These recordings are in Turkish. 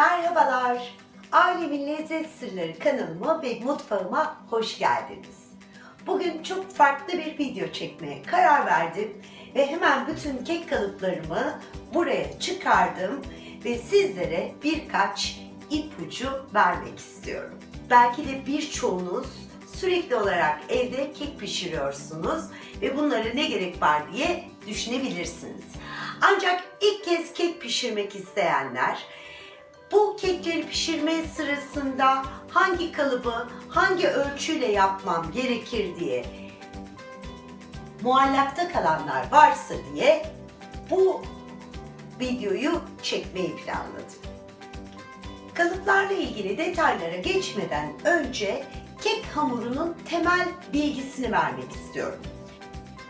Merhabalar. Ailemin Lezzet Sırları kanalıma ve mutfağıma hoş geldiniz. Bugün çok farklı bir video çekmeye karar verdim ve hemen bütün kek kalıplarımı buraya çıkardım ve sizlere birkaç ipucu vermek istiyorum. Belki de birçoğunuz sürekli olarak evde kek pişiriyorsunuz ve bunlara ne gerek var diye düşünebilirsiniz. Ancak ilk kez kek pişirmek isteyenler bu kekleri pişirme sırasında hangi kalıbı, hangi ölçüyle yapmam gerekir diye muallakta kalanlar varsa diye bu videoyu çekmeyi planladım. Kalıplarla ilgili detaylara geçmeden önce kek hamurunun temel bilgisini vermek istiyorum.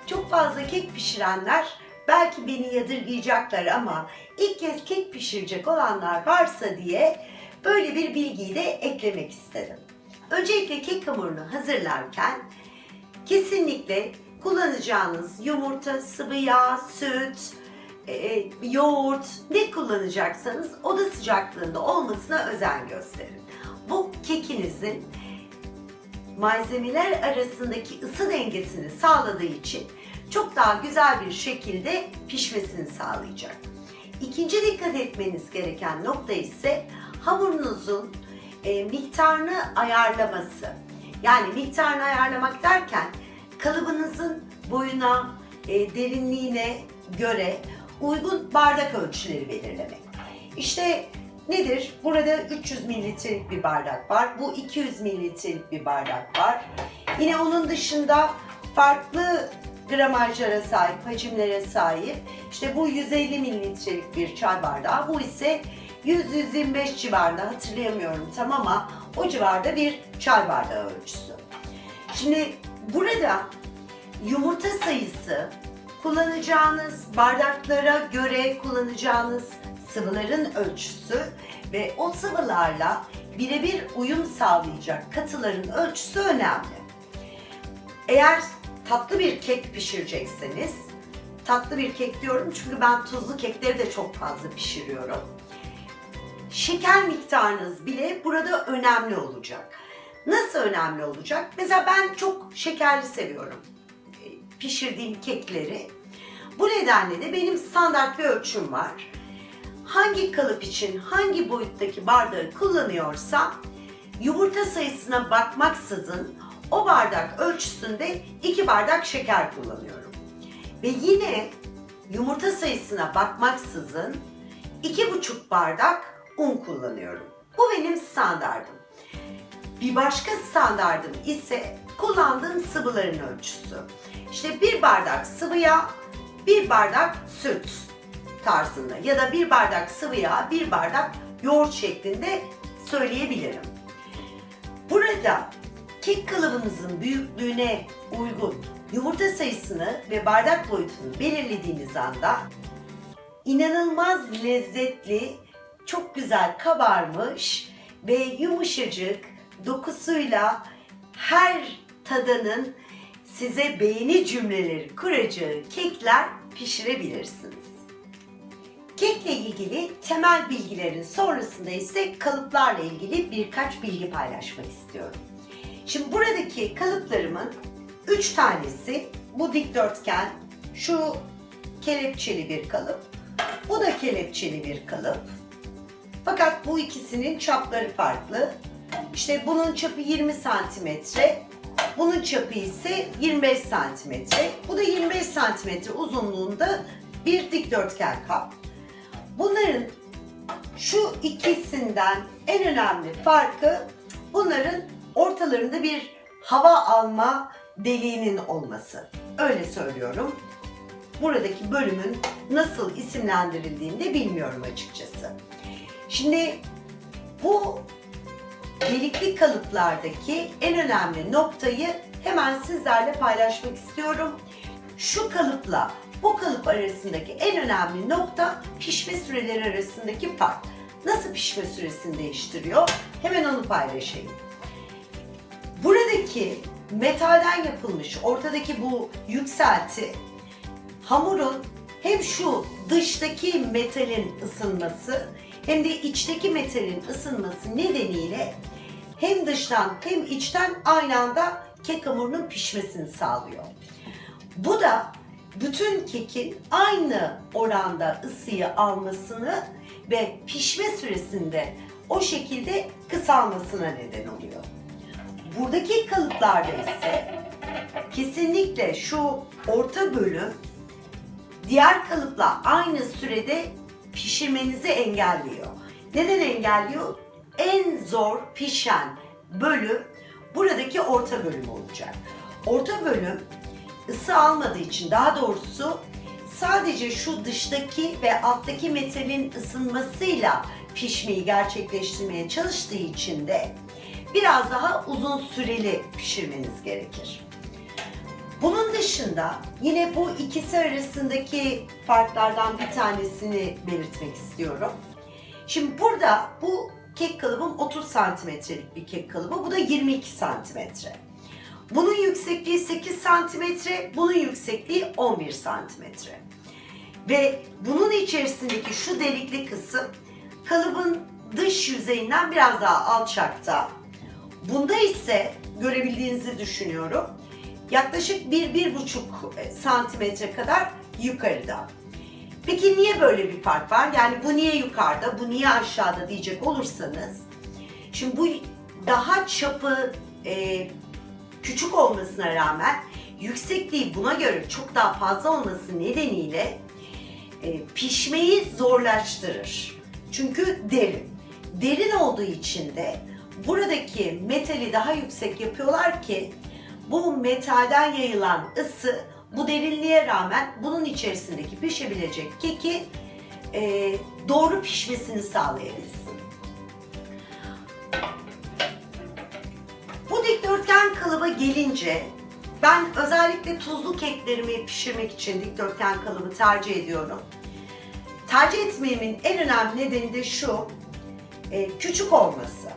Çok fazla kek pişirenler belki beni yadırgayacaklar ama ilk kez kek pişirecek olanlar varsa diye böyle bir bilgiyi de eklemek istedim. Öncelikle kek hamurunu hazırlarken kesinlikle kullanacağınız yumurta, sıvı yağ, süt, e, yoğurt ne kullanacaksanız oda sıcaklığında olmasına özen gösterin. Bu kekinizin malzemeler arasındaki ısı dengesini sağladığı için çok daha güzel bir şekilde pişmesini sağlayacak. İkinci dikkat etmeniz gereken nokta ise hamurunuzun e, miktarını ayarlaması. Yani miktarını ayarlamak derken kalıbınızın boyuna, e, derinliğine göre uygun bardak ölçüleri belirlemek. İşte nedir? Burada 300 mililitrelik bir bardak var. Bu 200 mililitrelik bir bardak var. Yine onun dışında farklı gramajlara sahip, hacimlere sahip. İşte bu 150 mililitrelik bir çay bardağı. Bu ise 100-125 civarında hatırlayamıyorum tam ama o civarda bir çay bardağı ölçüsü. Şimdi burada yumurta sayısı, kullanacağınız bardaklara göre kullanacağınız sıvıların ölçüsü ve o sıvılarla birebir uyum sağlayacak katıların ölçüsü önemli. Eğer tatlı bir kek pişirecekseniz, tatlı bir kek diyorum çünkü ben tuzlu kekleri de çok fazla pişiriyorum. Şeker miktarınız bile burada önemli olacak. Nasıl önemli olacak? Mesela ben çok şekerli seviyorum e, pişirdiğim kekleri. Bu nedenle de benim standart bir ölçüm var. Hangi kalıp için hangi boyuttaki bardağı kullanıyorsam yumurta sayısına bakmaksızın o bardak ölçüsünde iki bardak şeker kullanıyorum. Ve yine yumurta sayısına bakmaksızın iki buçuk bardak un kullanıyorum. Bu benim standardım. Bir başka standardım ise kullandığım sıvıların ölçüsü. İşte bir bardak sıvı yağ, bir bardak süt tarzında ya da bir bardak sıvı yağ, bir bardak yoğurt şeklinde söyleyebilirim. Burada kek kalıbınızın büyüklüğüne uygun yumurta sayısını ve bardak boyutunu belirlediğiniz anda inanılmaz lezzetli, çok güzel kabarmış ve yumuşacık dokusuyla her tadanın size beğeni cümleleri kuracağı kekler pişirebilirsiniz. Kekle ilgili temel bilgilerin sonrasında ise kalıplarla ilgili birkaç bilgi paylaşmak istiyorum. Şimdi buradaki kalıplarımın 3 tanesi bu dikdörtgen, şu kelepçeli bir kalıp, bu da kelepçeli bir kalıp. Fakat bu ikisinin çapları farklı. İşte bunun çapı 20 santimetre, bunun çapı ise 25 santimetre. Bu da 25 santimetre uzunluğunda bir dikdörtgen kap. Bunların şu ikisinden en önemli farkı bunların ortalarında bir hava alma deliğinin olması. Öyle söylüyorum. Buradaki bölümün nasıl isimlendirildiğini de bilmiyorum açıkçası. Şimdi bu delikli kalıplardaki en önemli noktayı hemen sizlerle paylaşmak istiyorum. Şu kalıpla bu kalıp arasındaki en önemli nokta pişme süreleri arasındaki fark. Nasıl pişme süresini değiştiriyor? Hemen onu paylaşayım. Buradaki metalden yapılmış ortadaki bu yükselti hamurun hem şu dıştaki metalin ısınması hem de içteki metalin ısınması nedeniyle hem dıştan hem içten aynı anda kek hamurunun pişmesini sağlıyor. Bu da bütün kekin aynı oranda ısıyı almasını ve pişme süresinde o şekilde kısalmasına neden oluyor. Buradaki kalıplarda ise kesinlikle şu orta bölüm diğer kalıpla aynı sürede pişirmenizi engelliyor. Neden engelliyor? En zor pişen bölüm buradaki orta bölüm olacak. Orta bölüm ısı almadığı için daha doğrusu sadece şu dıştaki ve alttaki metalin ısınmasıyla pişmeyi gerçekleştirmeye çalıştığı için de biraz daha uzun süreli pişirmeniz gerekir. Bunun dışında yine bu ikisi arasındaki farklardan bir tanesini belirtmek istiyorum. Şimdi burada bu kek kalıbım 30 santimetrelik bir kek kalıbı, bu da 22 santimetre. Bunun yüksekliği 8 santimetre, bunun yüksekliği 11 santimetre. Ve bunun içerisindeki şu delikli kısım kalıbın dış yüzeyinden biraz daha alçakta. Bunda ise görebildiğinizi düşünüyorum. Yaklaşık 1-1,5 santimetre kadar yukarıda. Peki niye böyle bir fark var? Yani bu niye yukarıda, bu niye aşağıda diyecek olursanız. Şimdi bu daha çapı e, küçük olmasına rağmen yüksekliği buna göre çok daha fazla olması nedeniyle e, pişmeyi zorlaştırır. Çünkü derin. Derin olduğu için de buradaki metali daha yüksek yapıyorlar ki bu metalden yayılan ısı bu derinliğe rağmen bunun içerisindeki pişebilecek keki e, doğru pişmesini sağlayabilsin. Bu dikdörtgen kalıba gelince ben özellikle tuzlu keklerimi pişirmek için dikdörtgen kalıbı tercih ediyorum. Tercih etmemin en önemli nedeni de şu, e, küçük olması.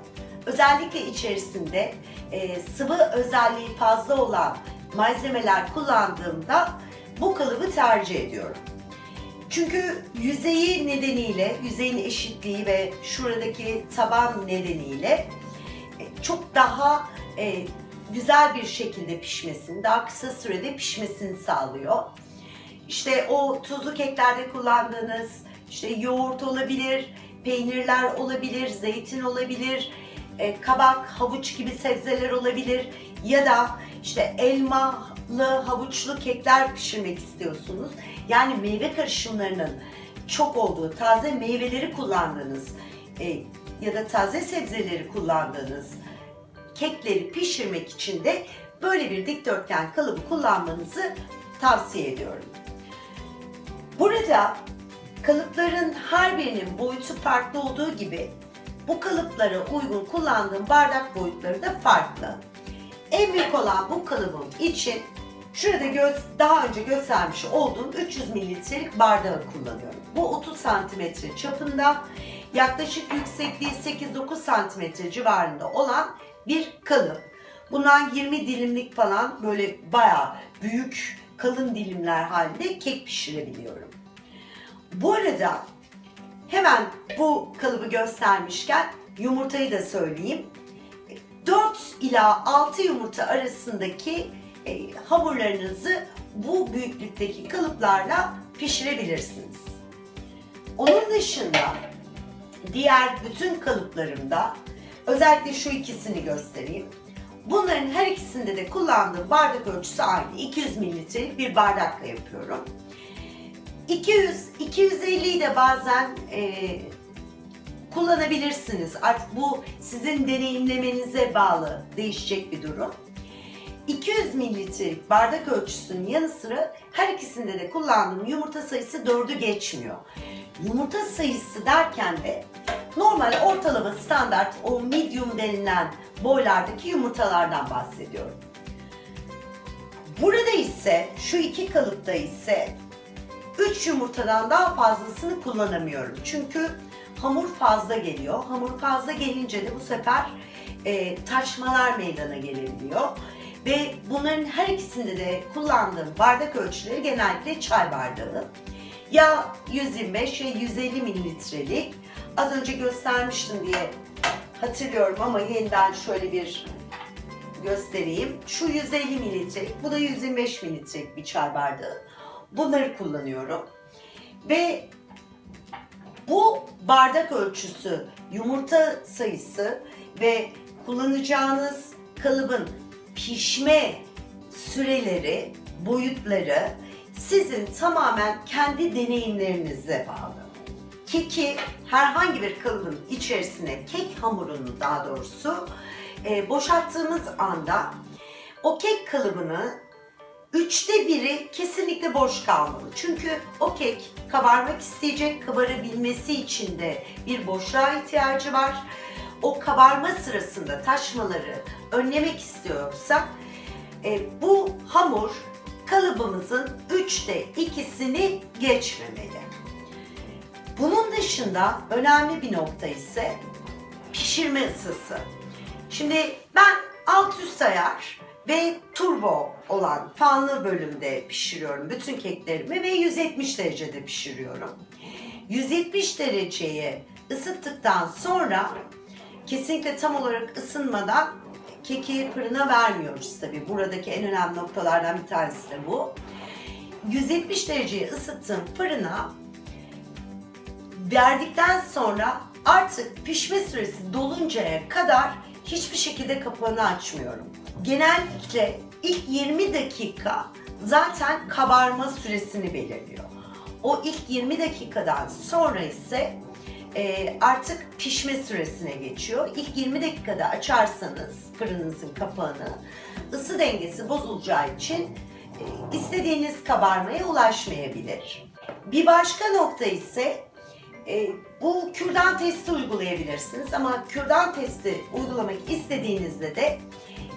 Özellikle içerisinde e, sıvı özelliği fazla olan malzemeler kullandığımda bu kalıbı tercih ediyorum. Çünkü yüzeyi nedeniyle, yüzeyin eşitliği ve şuradaki taban nedeniyle e, çok daha e, güzel bir şekilde pişmesini, daha kısa sürede pişmesini sağlıyor. İşte o tuzlu keklerde kullandığınız işte yoğurt olabilir, peynirler olabilir, zeytin olabilir, e, kabak, havuç gibi sebzeler olabilir ya da işte elmalı, havuçlu kekler pişirmek istiyorsunuz. Yani meyve karışımlarının çok olduğu, taze meyveleri kullandığınız e, ya da taze sebzeleri kullandığınız kekleri pişirmek için de böyle bir dikdörtgen kalıbı kullanmanızı tavsiye ediyorum. Burada kalıpların her birinin boyutu farklı olduğu gibi bu kalıplara uygun kullandığım bardak boyutları da farklı. En büyük olan bu kalıbım için şurada göz, daha önce göstermiş olduğum 300 mililitrelik bardağı kullanıyorum. Bu 30 santimetre çapında yaklaşık yüksekliği 8-9 santimetre civarında olan bir kalıp. Bundan 20 dilimlik falan böyle bayağı büyük kalın dilimler halinde kek pişirebiliyorum. Bu arada hemen bu kalıbı göstermişken yumurtayı da söyleyeyim. 4 ila 6 yumurta arasındaki e, hamurlarınızı bu büyüklükteki kalıplarla pişirebilirsiniz. Onun dışında diğer bütün kalıplarımda özellikle şu ikisini göstereyim. Bunların her ikisinde de kullandığım bardak ölçüsü aynı. 200 mililitrelik bir bardakla yapıyorum. 200, 250'yi de bazen e, kullanabilirsiniz. Artık bu sizin deneyimlemenize bağlı değişecek bir durum. 200 mililitrelik bardak ölçüsünün yanı sıra her ikisinde de kullandığım yumurta sayısı 4'ü geçmiyor. Yumurta sayısı derken de normal ortalama standart o medium denilen boylardaki yumurtalardan bahsediyorum. Burada ise şu iki kalıpta ise 3 yumurtadan daha fazlasını kullanamıyorum. Çünkü hamur fazla geliyor. Hamur fazla gelince de bu sefer e, taşmalar meydana gelebiliyor. Ve bunların her ikisinde de kullandığım bardak ölçüleri genellikle çay bardağı. Ya 125 ya 150 mililitrelik az önce göstermiştim diye hatırlıyorum ama yeniden şöyle bir göstereyim. Şu 150 mililitrelik, bu da 125 mililitrelik bir çay bardağı. Bunları kullanıyorum. Ve bu bardak ölçüsü, yumurta sayısı ve kullanacağınız kalıbın pişme süreleri, boyutları sizin tamamen kendi deneyimlerinize bağlı. Keki herhangi bir kalıbın içerisine, kek hamurunu daha doğrusu e, boşalttığımız anda o kek kalıbını üçte biri kesinlikle boş kalmalı. Çünkü o kek kabarmak isteyecek, kabarabilmesi için de bir boşluğa ihtiyacı var. O kabarma sırasında taşmaları önlemek istiyorsak e, bu hamur kalıbımızın üçte ikisini geçmemeli. Bunun dışında önemli bir nokta ise pişirme ısısı. Şimdi ben alt üst ayar ve turbo olan fanlı bölümde pişiriyorum bütün keklerimi ve 170 derecede pişiriyorum. 170 dereceye ısıttıktan sonra kesinlikle tam olarak ısınmadan keki fırına vermiyoruz tabi. Buradaki en önemli noktalardan bir tanesi de bu. 170 dereceye ısıttığım fırına verdikten sonra artık pişme süresi doluncaya kadar hiçbir şekilde kapağını açmıyorum. Genellikle ilk 20 dakika zaten kabarma süresini belirliyor. O ilk 20 dakikadan sonra ise e, artık pişme süresine geçiyor. İlk 20 dakikada açarsanız fırınınızın kapağını ısı dengesi bozulacağı için e, istediğiniz kabarmaya ulaşmayabilir. Bir başka nokta ise e, bu kürdan testi uygulayabilirsiniz ama kürdan testi uygulamak istediğinizde de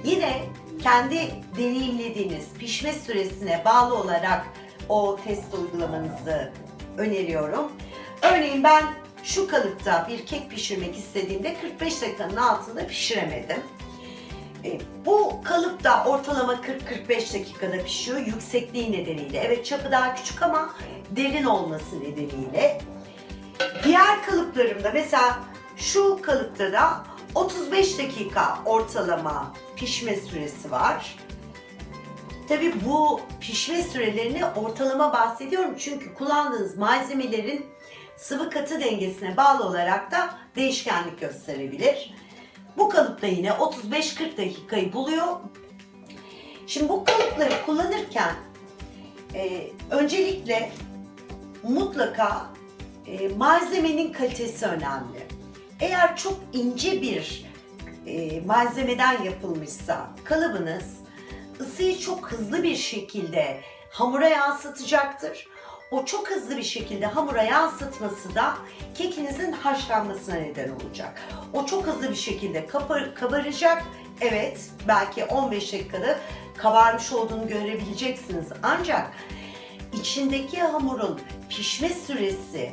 yine kendi deneyimlediğiniz pişme süresine bağlı olarak o test uygulamanızı öneriyorum. Örneğin ben şu kalıpta bir kek pişirmek istediğimde 45 dakikanın altında pişiremedim. E, bu kalıp da ortalama 40-45 dakikada pişiyor yüksekliği nedeniyle. Evet çapı daha küçük ama derin olması nedeniyle. Diğer kalıplarımda mesela şu kalıpta da 35 dakika ortalama pişme süresi var. Tabii bu pişme sürelerini ortalama bahsediyorum çünkü kullandığınız malzemelerin sıvı katı dengesine bağlı olarak da değişkenlik gösterebilir. Bu kalıpta yine 35-40 dakikayı buluyor. Şimdi bu kalıpları kullanırken e, öncelikle mutlaka e, malzemenin kalitesi önemli. Eğer çok ince bir e, malzemeden yapılmışsa kalıbınız ısıyı çok hızlı bir şekilde hamura yansıtacaktır. O çok hızlı bir şekilde hamura yansıtması da kekinizin haşlanmasına neden olacak. O çok hızlı bir şekilde kabaracak. Evet, belki 15 dakikada kabarmış olduğunu görebileceksiniz. Ancak içindeki hamurun pişme süresi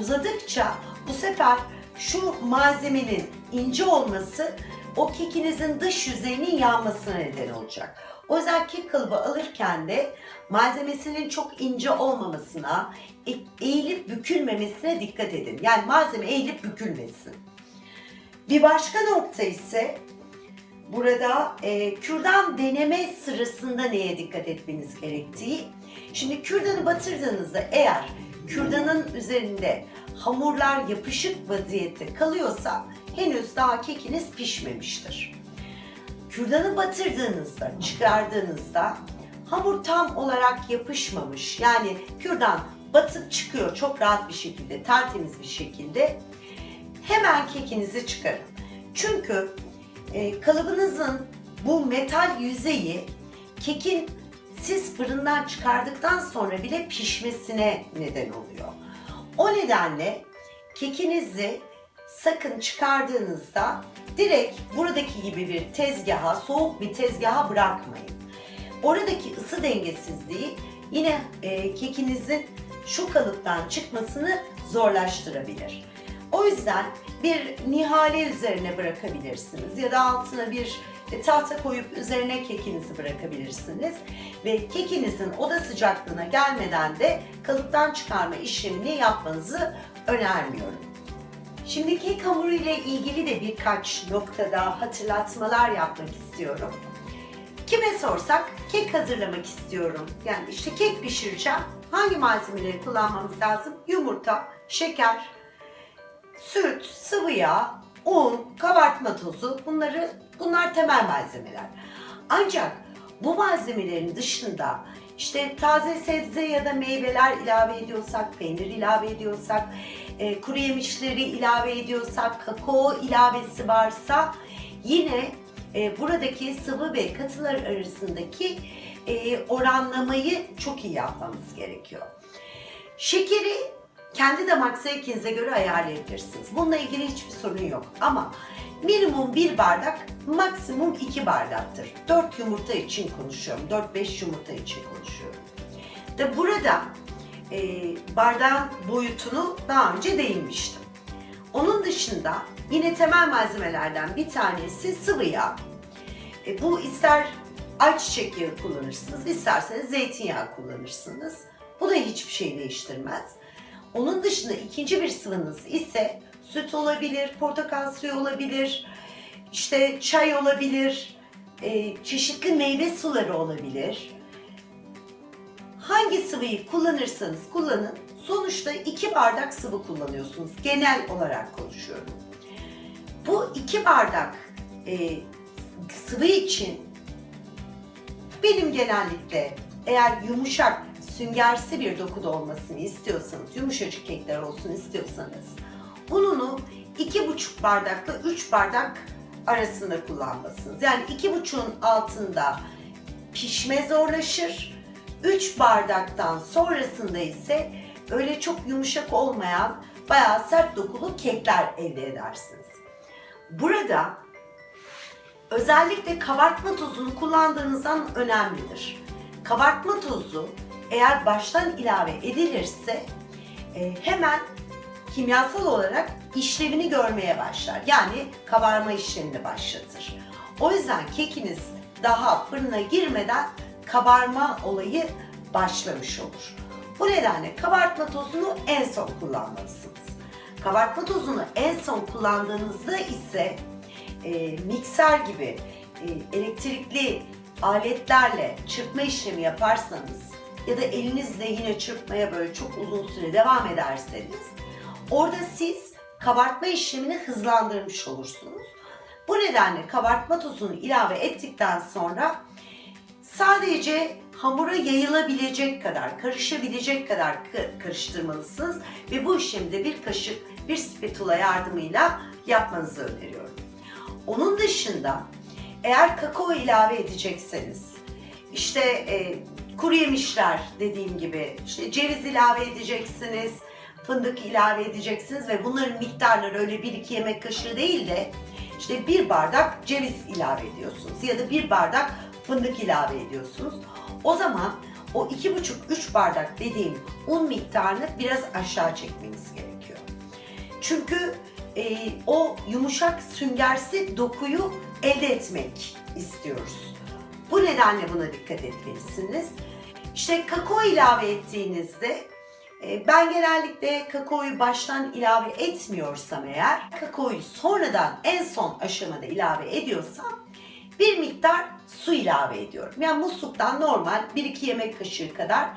uzadıkça bu sefer şu malzemenin ince olması o kekinizin dış yüzeyinin yanmasına neden olacak. O yüzden kek kalıbı alırken de malzemesinin çok ince olmamasına, e- eğilip bükülmemesine dikkat edin. Yani malzeme eğilip bükülmesin. Bir başka nokta ise burada e, kürdan deneme sırasında neye dikkat etmeniz gerektiği. Şimdi kürdanı batırdığınızda eğer kürdanın üzerinde hamurlar yapışık vaziyette kalıyorsa henüz daha kekiniz pişmemiştir. Kürdanı batırdığınızda, çıkardığınızda hamur tam olarak yapışmamış. Yani kürdan batıp çıkıyor çok rahat bir şekilde, tertemiz bir şekilde. Hemen kekinizi çıkarın. Çünkü e, kalıbınızın bu metal yüzeyi kekin siz fırından çıkardıktan sonra bile pişmesine neden oluyor. O nedenle kekinizi sakın çıkardığınızda direkt buradaki gibi bir tezgaha, soğuk bir tezgaha bırakmayın. Oradaki ısı dengesizliği yine e, kekinizin şu kalıptan çıkmasını zorlaştırabilir. O yüzden bir nihale üzerine bırakabilirsiniz ya da altına bir tahta koyup üzerine kekinizi bırakabilirsiniz. Ve kekinizin oda sıcaklığına gelmeden de kalıptan çıkarma işlemini yapmanızı önermiyorum. Şimdi kek hamuru ile ilgili de birkaç noktada hatırlatmalar yapmak istiyorum. Kime sorsak kek hazırlamak istiyorum. Yani işte kek pişireceğim. Hangi malzemeleri kullanmamız lazım? Yumurta, şeker, süt, sıvı yağ, un, kabartma tozu bunları bunlar temel malzemeler. Ancak bu malzemelerin dışında işte taze sebze ya da meyveler ilave ediyorsak, peynir ilave ediyorsak, e, kuru yemişleri ilave ediyorsak, kakao ilavesi varsa yine e, buradaki sıvı ve katılar arasındaki e, oranlamayı çok iyi yapmamız gerekiyor. Şekeri kendi damak zevkinize göre ayarlayabilirsiniz. Bununla ilgili hiçbir sorun yok. Ama minimum bir bardak, maksimum iki bardaktır. 4 yumurta için konuşuyorum. 4-5 yumurta için konuşuyorum. De burada e, bardağın boyutunu daha önce değinmiştim. Onun dışında yine temel malzemelerden bir tanesi sıvı yağ. E, bu ister ayçiçek yağı kullanırsınız, isterseniz zeytinyağı kullanırsınız. Bu da hiçbir şey değiştirmez. Onun dışında ikinci bir sıvınız ise süt olabilir, portakal suyu olabilir, işte çay olabilir, e, çeşitli meyve suları olabilir. Hangi sıvıyı kullanırsanız kullanın, sonuçta iki bardak sıvı kullanıyorsunuz. Genel olarak konuşuyorum. Bu iki bardak e, sıvı için benim genellikle eğer yumuşak, süngersi bir dokuda olmasını istiyorsanız, yumuşacık kekler olsun istiyorsanız ununu iki buçuk bardakla üç bardak arasında kullanmalısınız. Yani iki buçuğun altında pişme zorlaşır. 3 bardaktan sonrasında ise öyle çok yumuşak olmayan bayağı sert dokulu kekler elde edersiniz. Burada özellikle kabartma tozunu kullandığınızdan önemlidir. Kabartma tozu eğer baştan ilave edilirse e, hemen kimyasal olarak işlevini görmeye başlar. Yani kabarma işlemini başlatır. O yüzden kekiniz daha fırına girmeden kabarma olayı başlamış olur. Bu nedenle kabartma tozunu en son kullanmalısınız. Kabartma tozunu en son kullandığınızda ise e, mikser gibi e, elektrikli aletlerle çırpma işlemi yaparsanız ya da elinizle yine çırpmaya böyle çok uzun süre devam ederseniz orada siz kabartma işlemini hızlandırmış olursunuz. Bu nedenle kabartma tozunu ilave ettikten sonra sadece hamura yayılabilecek kadar, karışabilecek kadar karıştırmalısınız ve bu işlemi de bir kaşık bir spatula yardımıyla yapmanızı öneriyorum. Onun dışında eğer kakao ilave edecekseniz işte e, kuru yemişler dediğim gibi işte ceviz ilave edeceksiniz, fındık ilave edeceksiniz ve bunların miktarları öyle 1-2 yemek kaşığı değil de işte bir bardak ceviz ilave ediyorsunuz ya da bir bardak fındık ilave ediyorsunuz. O zaman o 2,5-3 bardak dediğim un miktarını biraz aşağı çekmeniz gerekiyor. Çünkü e, o yumuşak süngersi dokuyu elde etmek istiyoruz. Bu nedenle buna dikkat etmelisiniz. İşte kakao ilave ettiğinizde e, ben genellikle kakaoyu baştan ilave etmiyorsam eğer, kakaoyu sonradan en son aşamada ilave ediyorsam bir miktar su ilave ediyorum. Yani musluktan normal 1-2 yemek kaşığı kadar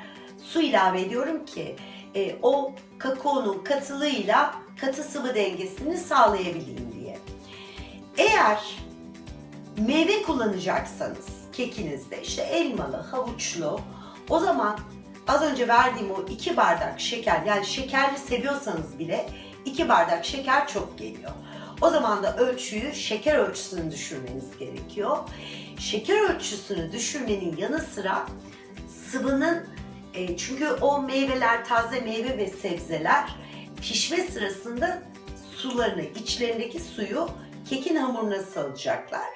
su ilave ediyorum ki e, o kakaonun katılığıyla katı sıvı dengesini sağlayabileyim diye. Eğer meyve kullanacaksanız kekinizde işte elmalı, havuçlu o zaman az önce verdiğim o 2 bardak şeker yani şekerli seviyorsanız bile 2 bardak şeker çok geliyor. O zaman da ölçüyü şeker ölçüsünü düşürmeniz gerekiyor. Şeker ölçüsünü düşürmenin yanı sıra sıvının e, çünkü o meyveler, taze meyve ve sebzeler pişme sırasında sularını, içlerindeki suyu kekin hamuruna salacaklar.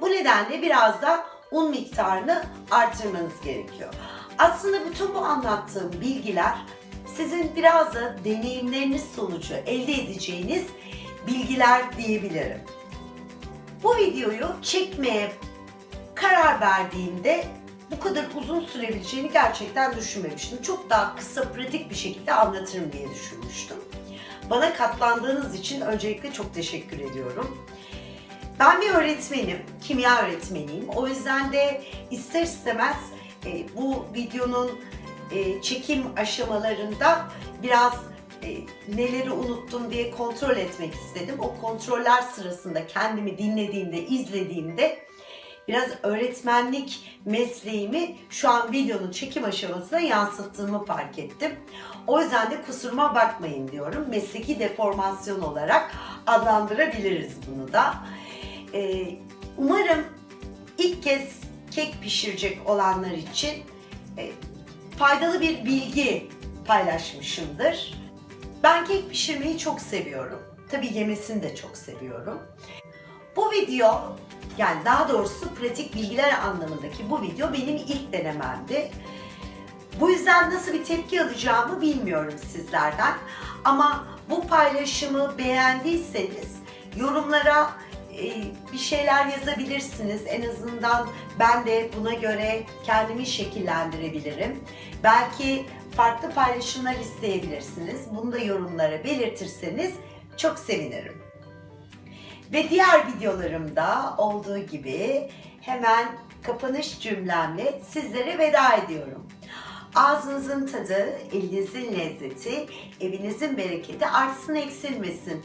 Bu nedenle biraz da un miktarını artırmanız gerekiyor. Aslında bütün bu anlattığım bilgiler sizin biraz da deneyimleriniz sonucu elde edeceğiniz bilgiler diyebilirim. Bu videoyu çekmeye karar verdiğimde bu kadar uzun sürebileceğini gerçekten düşünmemiştim. Çok daha kısa, pratik bir şekilde anlatırım diye düşünmüştüm. Bana katlandığınız için öncelikle çok teşekkür ediyorum. Ben bir öğretmenim, kimya öğretmeniyim. O yüzden de ister istemez e, bu videonun e, çekim aşamalarında biraz e, neleri unuttum diye kontrol etmek istedim. O kontroller sırasında kendimi dinlediğimde, izlediğimde biraz öğretmenlik mesleğimi şu an videonun çekim aşamasına yansıttığımı fark ettim. O yüzden de kusuruma bakmayın diyorum. Mesleki deformasyon olarak adlandırabiliriz bunu da. Ee, umarım ilk kez kek pişirecek olanlar için e, faydalı bir bilgi paylaşmışımdır. Ben kek pişirmeyi çok seviyorum. Tabii yemesini de çok seviyorum. Bu video yani daha doğrusu pratik bilgiler anlamındaki bu video benim ilk denememdi. Bu yüzden nasıl bir tepki alacağımı bilmiyorum sizlerden. Ama bu paylaşımı beğendiyseniz yorumlara bir şeyler yazabilirsiniz. En azından ben de buna göre kendimi şekillendirebilirim. Belki farklı paylaşımlar isteyebilirsiniz. Bunu da yorumlara belirtirseniz çok sevinirim. Ve diğer videolarımda olduğu gibi hemen kapanış cümlemle sizlere veda ediyorum. Ağzınızın tadı, elinizin lezzeti, evinizin bereketi artsın eksilmesin.